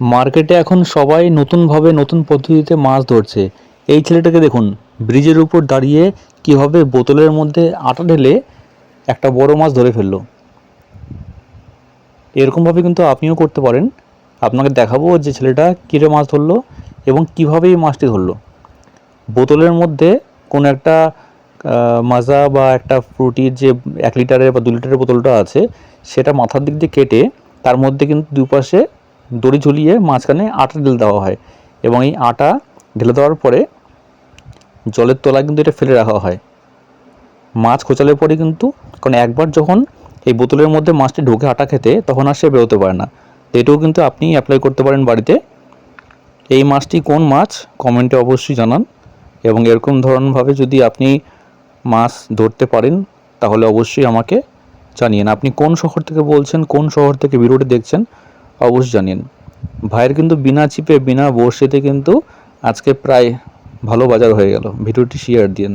মার্কেটে এখন সবাই নতুনভাবে নতুন পদ্ধতিতে মাছ ধরছে। এই ছেলেটাকে দেখুন, ব্রিজের উপর দাঁড়িয়ে কীভাবে বোতলের মধ্যে আটা ঢেলে একটা বড় মাছ ধরে ফেলল। এরকমভাবে কিন্তু আপনিও করতে পারেন। আপনাকে দেখাবো যে ছেলেটা কীরে মাছ ধরলো এবং কীভাবে এই মাছটি ধরলো। বোতলের মধ্যে কোনো একটা মাজা বা একটা ফ্রুটির যে এক লিটারের বা দু লিটারের বোতলটা আছে, সেটা মাথার দিক দিয়ে কেটে তার মধ্যে কিন্তু দুপাশে দড়ি ঝুলিয়ে মাঝখানে আটা ঢেলে দেওয়া হয় এবং এই আটা ঢেলে দেওয়ার পরে জলের তলায় কিন্তু এটা ফেলে রাখা হয়। মাছ খোঁচালে পরে কিন্তু কারণ একবার যখন এই বোতলের মধ্যে মাছটি ঢুকে আটা খেতে, তখন আর সে বেরোতে পারে না। এটাও কিন্তু আপনি অ্যাপ্লাই করতে পারেন বাড়িতে। এই মাছটি কোন মাছ কমেন্টে অবশ্যই জানান এবং এরকম ধরনভাবে যদি আপনি মাছ ধরতে পারেন, তাহলে অবশ্যই আমাকে জানিয়েন। আপনি কোন শহর থেকে বলছেন, কোন শহর থেকে ভিডিওটি দেখছেন অবশ্যই জানিয়েন ভাইয়ের কিন্তু বিনা চিপে, বিনা বড়শিতে কিন্তু আজকে প্রায় ভালো বাজার হয়ে গেল। ভিডিওটি শেয়ার দিন